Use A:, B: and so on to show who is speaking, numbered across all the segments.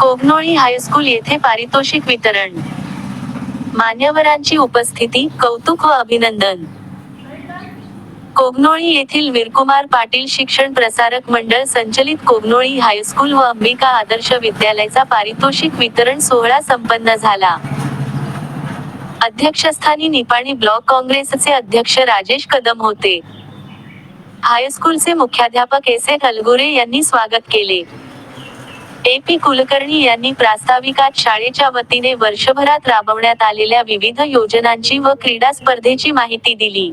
A: Kognoli high school येथे पारितोषिक वितरण. मान्यवरांची उपस्थिती कौतुक व अभिनंदन. कोगनोळी येथील वीरकुमार पाटील शिक्षण प्रसारक मंडळ संचलित कोगनोळी हायस्कूल व अंबिका आदर्श विद्यालयाचा पारितोषिक वितरण सोहळा संपन्न झाला. अध्यक्षस्थानी निपाणी ब्लॉक काँग्रेसचे अध्यक्ष राजेश कदम होते. हायस्कूलचे मुख्याध्यापक एस ए कलगुरे यांनी स्वागत केले. ए पी कुलकर्णी यांनी प्रास्ताविकात शाळेच्या वतीने वर्षभरात राबवण्यात आलेल्या विविध योजनांची व क्रीडा स्पर्धेची माहिती दिली.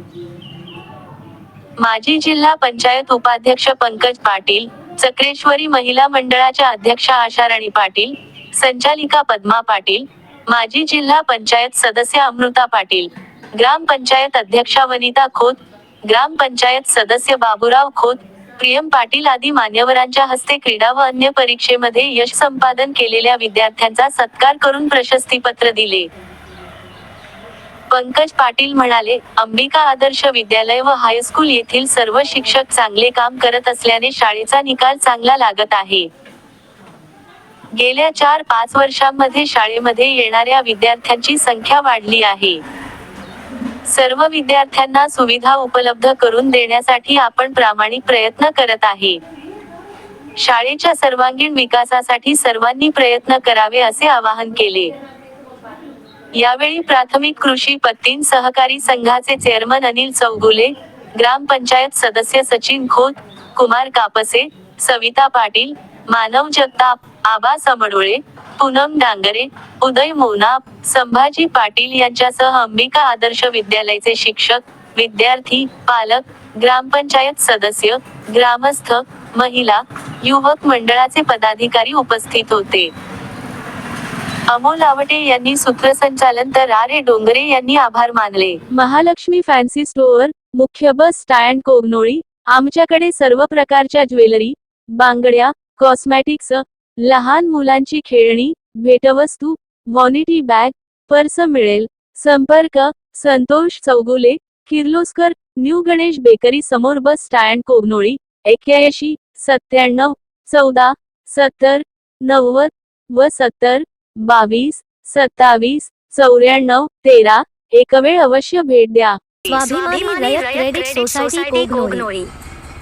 A: माजी जिल्हा पंचायत उपाध्यक्ष पंकज पाटील चक्रेश्वरी महिला मंडळाच्या अध्यक्षा आशाराणी पाटील संचालिका पद्मा पाटील माजी जिल्हा पंचायत सदस्य अमृता पाटील ग्रामपंचायत अध्यक्षा वनिता खोत ग्रामपंचायत सदस्य बाबूराव खोत प्रियम पाटील आदी मान्यवरांच्या हस्ते क्रीडा व अन्य परीक्षेमध्ये यश संपादन केलेल्या विद्यार्थ्यांचा सत्कार करून प्रशस्तीपत्र दिले. पंकज पाटील म्हणाले अंबिका आदर्श विद्यालय व हायस्कूल येथील सर्व शिक्षक चांगले काम करत असल्याने शाळेचा निकाल चांगला लागत आहे. गेल्या चार पाच वर्षांमध्ये शाळेमध्ये येणाऱ्या विद्यार्थ्यांची संख्या वाढली आहे. सर्व विद्यार्थ्यांना सुविधा उपलब्ध करून देण्यासाठी आपण प्रामाणिक प्रयत्न करत आहे. शाळेच्या सर्वांगीण विकासासाठी सर्वांनी प्रयत्न करावे असे आवाहन केले. यावेळी प्राथमिक कृषी पत्तीन सहकारी संघाचे चेअरमन अनिल चौगुले ग्रामपंचायत सदस्य सचिन खोत कुमार कापसे सविता पाटील मानव जगताप आबा समडोळे पूनम डांगरे उदय मोनाप संभाजी पाटील यांच्यासह अंबिका आदर्श विद्यालयाचे शिक्षक विद्यार्थी पालक ग्रामपंचायत सदस्य ग्रामस्थ महिला युवक मंडळाचे पदाधिकारी उपस्थित होते. अमोल आवटे यांनी सूत्रसंचालन तर आरे डोंगरे यांनी आभार मानले.
B: महालक्ष्मी फॅन्सी स्टोअर मुख्य बस स्टँड कोगनोळी आमच्याकडे सर्व प्रकारच्या ज्वेलरी बांगड्या कॉस्मॅटिक्स लहान मुलांची खेळणी भेटवस्तू वॉनिटी बॅग पर्स मिळेल. संपर्क संतोष चौगुले किर्लोस्कर न्यू गणेश बेकरी समोर बस स्टँड कोगनोळी एक्क्याऐंशी सत्त्याण्णव चौदा सत्तर नव्वद व सत्तर बावीस सत्तावीस चौऱ्याण्णव तेरा एक वेळ अवश्य भेट द्या.
C: स्वाभिमानी रयत क्रेडिट सोसायटी कोगनोळी.